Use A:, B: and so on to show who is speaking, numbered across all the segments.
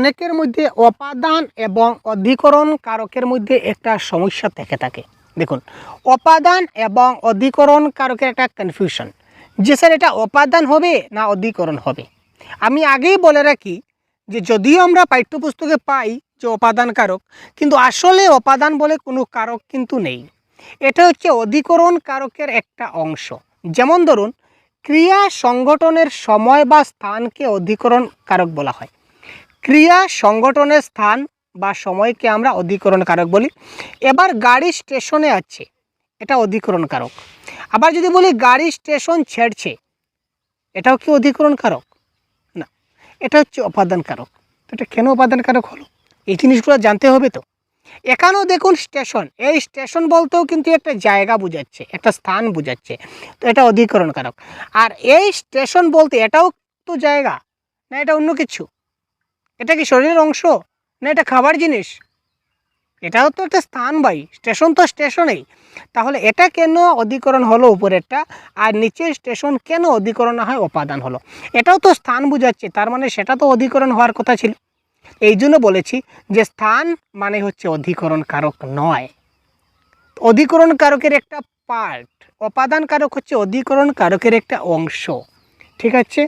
A: অনেকের মধ্যে অপাদান এবং অধিকরণ কারকের মধ্যে একটা সমস্যা থেকে থাকে। দেখুন, অপাদান এবং অধিকরণ কারকের একটা কনফিউশন যে স্যার, এটা অপাদান হবে না অধিকরণ হবে? আমি আগেই বলে রাখি যে যদিও আমরা পাঠ্যপুস্তকে পাই যে অপাদান কারক, কিন্তু আসলে অপাদান বলে কোনো কারক কিন্তু নেই। এটা হচ্ছে অধিকরণ কারকের একটা অংশ। যেমন ধরুন, ক্রিয়া সংগঠনের সময় বা স্থানকে অধিকরণ কারক বলা হয়। ক্রিয়া সংগঠনের স্থান বা সময়কে আমরা অধিকরণ কারক বলি। এবার গাড়ি স্টেশনে আছে, এটা অধিকরণ কারক আবার যদি বলি গাড়ি স্টেশন ছেড়ছে, এটাও কি অধিকরণ কারক না, এটা হচ্ছে অপাদান কারক এটা কেন উপাদান কারক হলো? এই জিনিসগুলো জানতে হবে তো। এখানেও দেখুন স্টেশন, এই স্টেশন বলতেও কিন্তু একটা জায়গা বোঝাচ্ছে, একটা স্থান বোঝাচ্ছে, তো এটা অধিকরণ কারক আর এই স্টেশন বলতে এটাও তো জায়গা, না এটা অন্য কিছু? এটা কি শরীরের অংশ? না এটা খাবার জিনিস? এটাও তো একটা স্থান ভাই, স্টেশন তো স্টেশনেই। তাহলে এটা কেন অধিকরণ হলো উপরেরটা? আর নিচের স্টেশন কেন অধিকরণ না হয় উপাদান হলো? এটাও তো স্থান বোঝাচ্ছে, তার মানে সেটা তো অধিকরণ হওয়ার কথা ছিল। এই জন্য বলেছি যে স্থান মানে হচ্ছে অধিকরণ কারক নয়। অধিকরণ কারকের একটা পার্ট উপাদান কারক হচ্ছে অধিকরণ কারকের একটা অংশ। ঠিক আছে?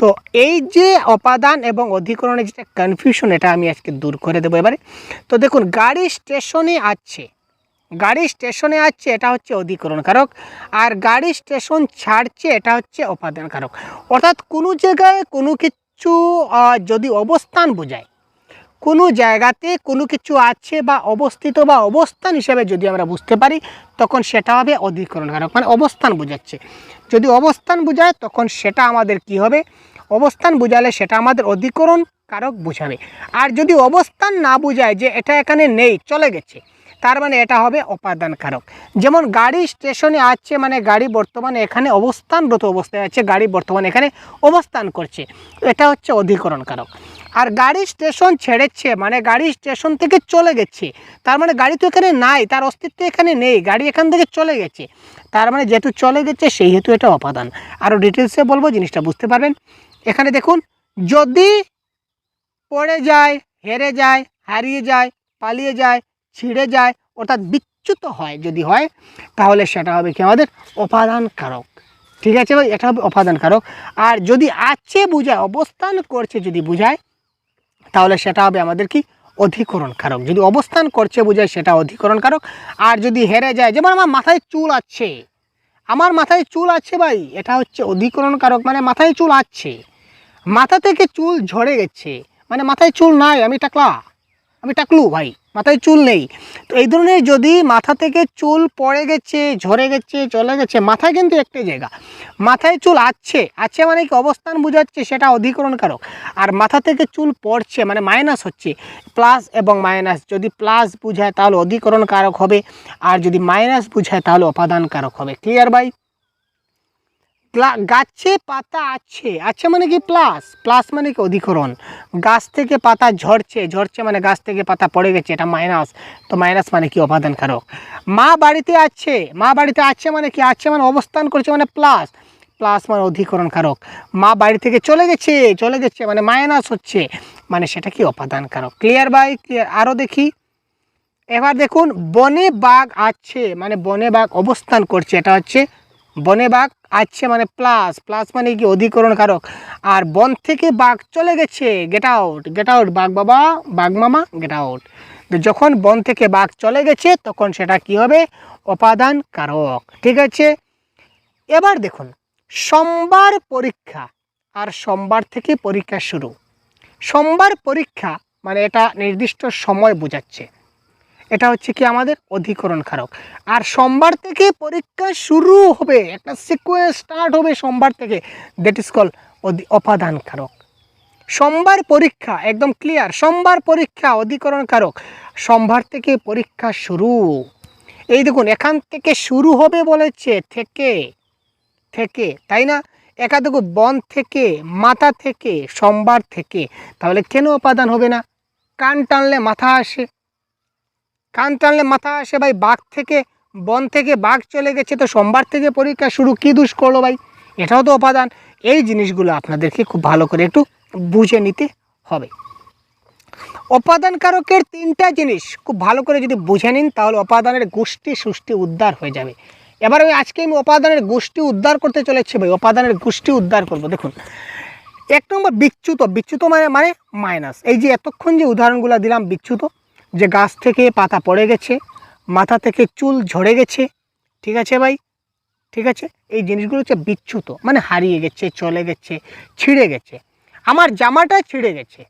A: তো এই যে অপাদান এবং অধিকরণের যেটা কনফিউশন এটা আমি আজকে দূর করে দেবো এবারে। তো দেখুন, গাড়ি স্টেশনে আছে। গাড়ি স্টেশনে আছে, এটা হচ্ছে অধিকরণ কারক আর গাড়ি স্টেশন ছাড়ছে, এটা হচ্ছে অপাদান কারক অর্থাৎ কোনো জায়গায় কোনো কিছু যদি অবস্থান বোঝায় কোনো জায়গাতে কোনো কিছু আছে বা অবস্থিত বা অবস্থান হিসেবে যদি আমরা বুঝতে পারি, তখন সেটা হবে অধিকরণ কারক মানে অবস্থান বোঝাচ্ছে। যদি অবস্থান বোঝায়, তখন সেটা আমাদের কি হবে? অবস্থান বোঝালে সেটা আমাদের অধিকরণ কারক বোঝাবে। আর যদি অবস্থান না বোঝায় যে এটা এখানে নেই, চলে গেছে, তার মানে এটা হবে অপাদান কারক যেমন গাড়ি স্টেশনে আছে মানে গাড়ি বর্তমানে এখানে অবস্থানরত অবস্থায় আছে, গাড়ি বর্তমানে এখানে অবস্থান করছে, এটা হচ্ছে অধিকরণ কারক আর গাড়ি স্টেশন ছেড়েছে মানে গাড়ি স্টেশন থেকে চলে গেছে। তার মানে গাড়ি তো এখানে নাই, তার অস্তিত্ব এখানে নেই, গাড়ি এখান থেকে চলে গেছে। তার মানে যেহেতু চলে গেছে সেই হেতু এটা অপাদান। আরও ডিটেলসে বলব, জিনিসটা বুঝতে পারবেন। এখানে দেখুন, যদি পড়ে যায়, হেরে যায়, হারিয়ে যায়, পালিয়ে যায়, ছিঁড়ে যায়, অর্থাৎ বিচ্যুত হয়, যদি হয়, তাহলে সেটা হবে কি আমাদের অপাদান কারক ঠিক আছে ভাই? এটা হবে অপাদান কারক আর যদি আছে বোঝায়, অবস্থান করছে যদি বোঝায় তাহলে সেটা হবে আমাদের কি? অধিকরণ কারক যদি অবস্থান করছে বোঝায় সেটা অধিকরণ কারক আর যদি হেরে যায়, যেমন আমার মাথায় চুল আছে, আমার মাথায় চুল আছে ভাই, এটা হচ্ছে অধিকরণ কারক মানে মাথায় চুল আছে। মাথা থেকে চুল ঝরে গেছে মানে মাথায় চুল নাই, আমি টাকলা। আমি টাকলু ভাই, মাথায় চুল নেই। তো এই ধরনের যদি মাথা থেকে চুল পড়ে গেছে, ঝরে গেছে, চলে গেছে, মাথায় কিন্তু একটাই জায়গা। মাথায় চুল আছে আছে মানে কি অবস্থান বোঝাচ্ছে সেটা অধিকরণ কারক আর মাথা থেকে চুল পড়ছে মানে মাইনাস হচ্ছে প্লাস এবং মাইনাস যদি প্লাস বুঝায় তাহলে অধিকরণ কারক হবে, আর যদি মাইনাস বুঝায় তাহলে অপাদান কারক হবে। ক্লিয়ার ভাই? গাছে পাতা আছে। আছে মানে কি প্লাস? প্লাস মানে কি অধিকরণ। গাছ থেকে পাতা ঝরছে। ঝরছে মানে গাছ থেকে পাতা পড়ে গেছে, এটা মাইনাস তো মাইনাস মানে কি অপাদান কারক মা বাড়িতে আছে। মা বাড়িতে আছে মানে কি? আছে মানে অবস্থান করছে মানে প্লাস। প্লাস মানে অধিকরণ কারক মা বাড়ি থেকে চলে গেছে। চলে গেছে মানে মাইনাস হচ্ছে। মানে সেটা কি অপাদান কারক ক্লিয়ার বাই ক্লিয়ার আরও দেখি। এবার দেখুন, বনে বাঘ আছে। মানে বনে বাঘ অবস্থান করছে। এটা হচ্ছে বনে বাঘ আছে মানে প্লাস প্লাস মানে কি অধিকরণ কারক। আর বন থেকে বাঘ চলে গেছে গেট আউট গেট আউট বাঘ বাবা, বাঘ মামা গেট আউট যখন বন থেকে বাঘ চলে গেছে, তখন সেটা কি হবে? উপাদান কারক। ঠিক আছে? এবার দেখুন, সোমবার পরীক্ষা। আর সোমবার থেকে পরীক্ষা শুরু। সোমবার পরীক্ষা মানে এটা নির্দিষ্ট সময় বোঝাচ্ছে। এটা হচ্ছে কি আমাদের অধিকরণ কারক আর সোমবার থেকে পরীক্ষা শুরু হবে, একটা সিকোয়েন্স স্টার্ট হবে সোমবার থেকে। দ্যাট ইজ কল অপাদান কারক সোমবার পরীক্ষা, একদম ক্লিয়ার সোমবার পরীক্ষা অধিকরণ কারক সোমবার থেকে পরীক্ষা শুরু। এই দেখুন, এখান থেকে শুরু হবে বলেছে থেকে থেকে, তাই না? একা দেখো, বন থেকে, মাথা থেকে, সোমবার থেকে। তাহলে কেন উপাদান হবে না? কান টানলে মাথা আসে। কান টানলে মাথা আসে ভাই, বাঘ থেকে, বন থেকে বাঘ চলে গেছে তো সোমবার থেকে পরীক্ষা শুরু, কী দুষ করল ভাই? এটাও তো উপাদান এই জিনিসগুলো আপনাদেরকে খুব ভালো করে একটু বুঝে নিতে হবে। উপাদান কারকের তিনটা জিনিস খুব ভালো করে যদি বুঝে নিন, তাহলে উপাদানের গোষ্ঠী সুষ্ঠী উদ্ধার হয়ে যাবে। এবার আমি আজকে আমি উপাদানের গোষ্ঠী উদ্ধার করতে চলেছি ভাই উপাদানের গোষ্ঠী উদ্ধার করব। দেখুন, এক নম্বর বিচ্যুত বিচ্যুত মানে মানে মাইনাস এই যে এতক্ষণ যে উদাহরণগুলো দিলাম, বিচ্যুত যে গাছ থেকে পাতা পড়ে গেছে, মাথা থেকে চুল ঝরে গেছে, ঠিক আছে ভাই? ঠিক আছে? এই জিনিসগুলো হচ্ছে বিচ্যুত মানে হারিয়ে গেছে, চলে গেছে, ছিঁড়ে গেছে। আমার জামাটা ছিঁড়ে গেছে,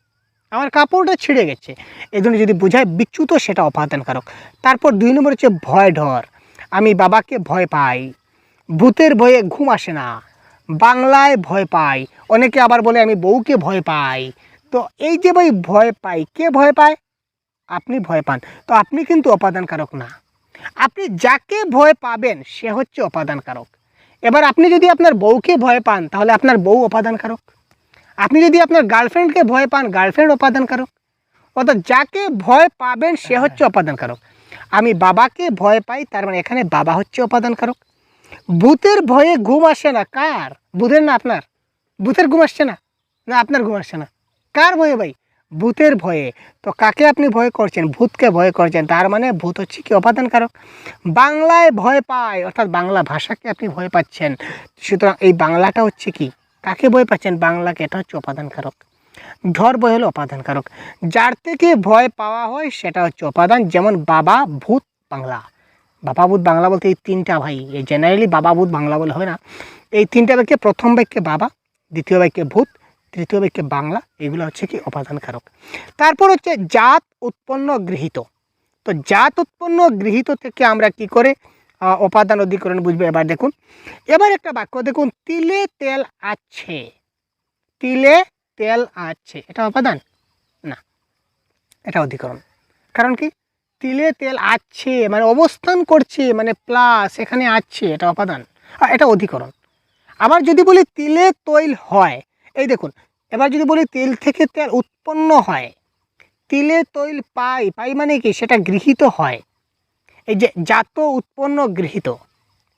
A: আমার কাপড়টা ছিঁড়ে গেছে। এই জন্য যদি বোঝায় বিচ্যুত, সেটা অপাদানকারক তারপর দুই নম্বর হচ্ছে ভয় ঢর আমি বাবাকে ভয় পাই, ভূতের ভয়ে ঘুম আসে না, বাংলায় ভয় পাই, অনেকে আবার বলে আমি বউকে ভয় পাই। তো এই যে ভাই ভয় পাই, কে ভয় পায়? আপনি ভয় পান। তো আপনি কিন্তু অপাদানকারক না। আপনি যাকে ভয় পাবেন সে হচ্ছে অপাদানকারক এবার আপনি যদি আপনার বউকে ভয় পান তাহলে আপনার বউ অপাদানকারক আপনি যদি আপনার গার্লফ্রেন্ডকে ভয় পান গার্লফ্রেন্ড অপাদানকারক অর্থাৎ যাকে ভয় পাবেন সে হচ্ছে অপাদানকারক আমি বাবাকে ভয় পাই তার মানে এখানে বাবা হচ্ছে অপাদানকারক ভূতের ভয়ে ঘুম আসে না কার? ভূতের না আপনার? ভূতের ঘুম আসছে না? না আপনার ঘুম আসছে না। কার ভয়ে ভাই? ভূতের ভয়ে। তো কাকে আপনি ভয় করছেন? ভূতকে ভয় করছেন, তার মানে ভূত হচ্ছে কি অপাদানকারক বাংলায় ভয় পায়, অর্থাৎ বাংলা ভাষাকে আপনি ভয় পাচ্ছেন। সুতরাং এই বাংলাটা হচ্ছে কি? কাকে ভয় পাচ্ছেন? বাংলাকে, এটা হচ্ছে অপাদানকারক ঝড় ভয় হলো অপাদানকারক যার থেকে ভয় পাওয়া হয়, সেটা হচ্ছে উপাদান যেমন বাবা ভূত বাংলা। বাবা ভূত বাংলা বলতে এই তিনটা ভাই। এই জেনারেলি বাবা ভূত বাংলা বলে হয় না। এই তিনটা বাক্যে প্রথম বাক্যে বাবা, দ্বিতীয় বাক্যে ভূত তৃতীয় বাক্যে বাংলা, এগুলো হচ্ছে কি অপাদানকারক তারপর হচ্ছে জাত উৎপন্ন গৃহীত। তো জাত উৎপন্ন গৃহীত থেকে আমরা কি করে উপাদান অধিকরণ বুঝব? এবার দেখুন, এবার একটা বাক্য দেখুন, তিলে তেল আছে। তিলে তেল আছে। এটা উপাদান? না, এটা অধিকরণ। কারণ কি? তিলে তেল আছে মানে অবস্থান করছে মানে প্লাস এখানে আছে, এটা উপাদান। আর এটা অধিকরণ। আবার যদি বলি তিলে তৈল হয় এই দেখুন, এবার যদি বলি তেল থেকে তেল উৎপন্ন হয়, তিলে তৈল পাই পাই মানে কি? সেটা গৃহীত হয়। এই যে জাত উৎপন্ন গৃহীত,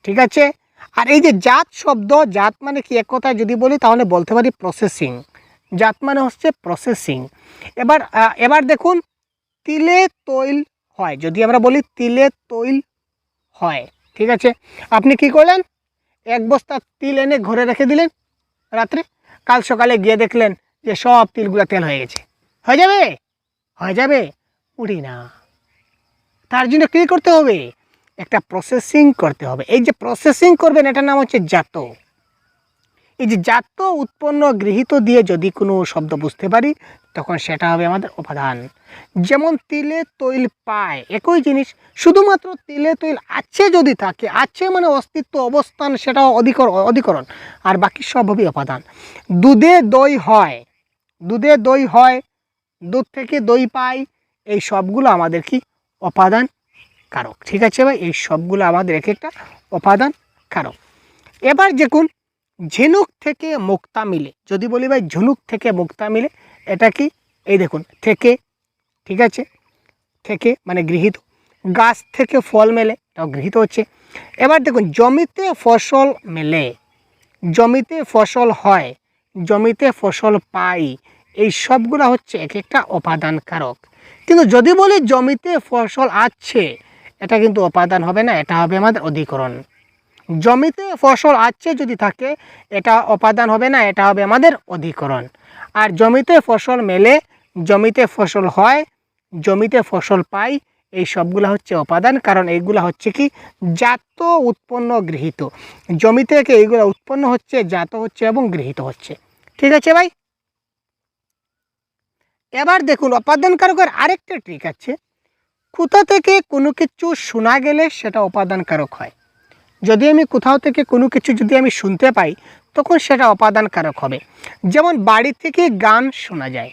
A: ঠিক আছে? আর এই যে জাত শব্দ, জাত মানে কি? এক কথায় যদি বলি তাহলে বলতে পারি প্রসেসিং জাত মানে হচ্ছে প্রসেসিং এবার এবার দেখুন, তিলে তৈল হয়। যদি আমরা বলি তিলে তৈল হয়, ঠিক আছে? আপনি কি করলেন? এক বস্তা তিল এনে ঘরে রেখে দিলেন রাত্রে। কাল সকালে গিয়ে দেখলেন যে সব তিলগুলো তেল হয়ে গেছে। হয়ে যাবে? হয়ে যাবে? উড়ি না। তার জন্য কী করতে হবে? একটা প্রসেসিং করতে হবে। এই যে প্রসেসিং করবেন, এটার নাম হচ্ছে জাত এই যে জাত উৎপন্ন গৃহীত দিয়ে যদি কোনো শব্দ বুঝতে পারি, তখন সেটা হবে আমাদের উপাদান। যেমন তিলে তৈল পায়, একই জিনিস, শুধুমাত্র তিলে তৈল আছে যদি থাকে, আছে মানে অস্তিত্ব, অবস্থান, সেটাও অধিকর, অধিকরণ, আর বাকি সব হবে উপাদান। দুধে দই হয়, দুধে দই হয়, দুধ থেকে দই পাই, এই সবগুলো আমাদের কি? উপাদান কারক। ঠিক আছে ভাই? এই সবগুলো আমাদের এক একটা উপাদান কারক। এবার দেখুন ঝিনুক থেকে মুক্তা মিলে। যদি বলি ভাই ঝিনুক থেকে মুক্তা মিলে, এটা কি? এই দেখুন, থেকে, ঠিক আছে? থেকে মানে গৃহীত। গাছ থেকে ফল মেলে, এটাও গৃহীত হচ্ছে। এবার দেখুন, জমিতে ফসল মেলে, জমিতে ফসল হয়, জমিতে ফসল পাই, এই সবগুলো হচ্ছে এক একটা উপাদান কারক কিন্তু যদি বলি জমিতে ফসল আছে, এটা কিন্তু উপাদান হবে না, এটা হবে আমাদের অধিকরণ। জমিতে ফসল আছে যদি থাকে, এটা উপাদান হবে না, এটা হবে আমাদের অধিকরণ। আর জমিতে ফসল মেলে, জমিতে ফসল হয়, জমিতে ফসল পাই, এই সবগুলো হচ্ছে উপাদান কারণ এইগুলো হচ্ছে কি? জাত উৎপন্ন গৃহীত। জমি থেকে এইগুলো উৎপন্ন হচ্ছে, জাত হচ্ছে এবং গৃহীত হচ্ছে। ঠিক আছে ভাই? এবার দেখুন উপাদান কারকের আরেকটা ট্রিক আছে। কোথা থেকে কোনো কিছু শোনা গেলে সেটা উপাদান কারক হয়। যদি আমি কোথাও থেকে কোনো কিছু যদি আমি শুনতে পাই, তখন সেটা অপাদানকারক হবে। যেমন বাড়ি থেকে গান শোনা যায়,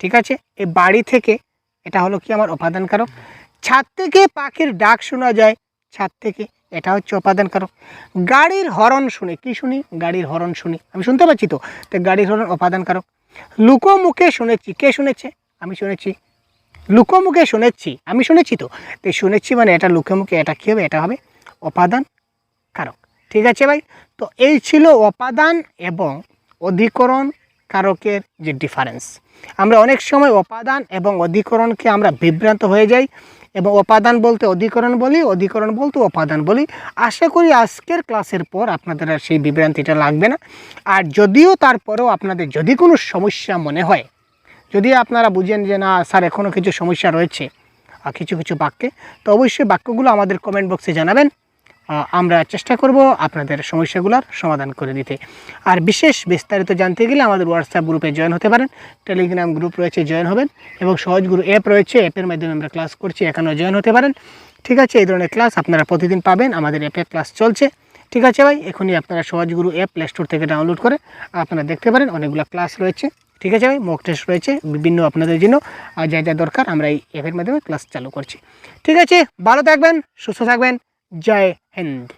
A: ঠিক আছে? এই বাড়ি থেকে এটা হলো কি আমার উপাদান কারক ছাদ থেকে পাখির ডাক শোনা যায়, ছাদ থেকে এটা হচ্ছে উপাদান কারক গাড়ির হরন শুনে, কি শুনি? গাড়ির হরন শুনি। আমি শুনতে পাচ্ছি তো? তো গাড়ির হরন উপাদান কারক লুকোমুখে শুনেছি, কে শুনেছে? আমি শুনেছি। লুকোমুখে শুনেছি, আমি শুনেছি তো? তো শুনেছি মানে এটা লুকোমুখে এটা কী হবে? এটা হবে উপাদান কারক। ঠিক আছে ভাই? তো এই ছিল উপাদান এবং অধিকরণ কারকের যে ডিফারেন্স আমরা অনেক সময় উপাদান এবং অধিকরণকে আমরা বিভ্রান্ত হয়ে যাই এবং উপাদান বলতে অধিকরণ বলি, অধিকরণ বলতে উপাদান বলি। আশা করি আজকের ক্লাসের পর আপনাদের আর সেই বিভ্রান্তিটা লাগবে না। আর যদিও তারপরেও আপনাদের যদি কোনো সমস্যা মনে হয়, যদি আপনারা বুঝেন যে না, স্যার এখনও কিছু সমস্যা রয়েছে কিছু কিছু বাক্যে, তো অবশ্যই বাক্যগুলো আমাদের কমেন্ট বক্সে জানাবেন। আমরা চেষ্টা করব আপনাদের সমস্যাগুলোর সমাধান করে দিতে। আর বিশেষ বিস্তারিত জানতে গেলে আমাদের হোয়াটসঅ্যাপ গ্রুপে জয়েন হতে পারেন। টেলিগ্রাম গ্রুপ রয়েছে জয়েন হবেন এবং সহজ গুরু অ্যাপ রয়েছে অ্যাপের মাধ্যমে আমরা ক্লাস করছি, এখানেও জয়েন হতে পারেন। ঠিক আছে, এই ধরনের ক্লাস আপনারা প্রতিদিন পাবেন, আমাদের অ্যাপে ক্লাস চলছে। ঠিক আছে ভাই, এখনই আপনারা Sahaj Guru app Play Store থেকে ডাউনলোড করে আপনারা দেখতে পারেন, অনেকগুলো ক্লাস রয়েছে। ঠিক আছে ভাই মক টেস্ট রয়েছে, বিভিন্ন আপনাদের জন্য, আর যা যা দরকার আমরা এই অ্যাপের মাধ্যমে ক্লাস চালু করছি। ঠিক আছে, ভালো থাকবেন, সুস্থ থাকবেন Jai Hind.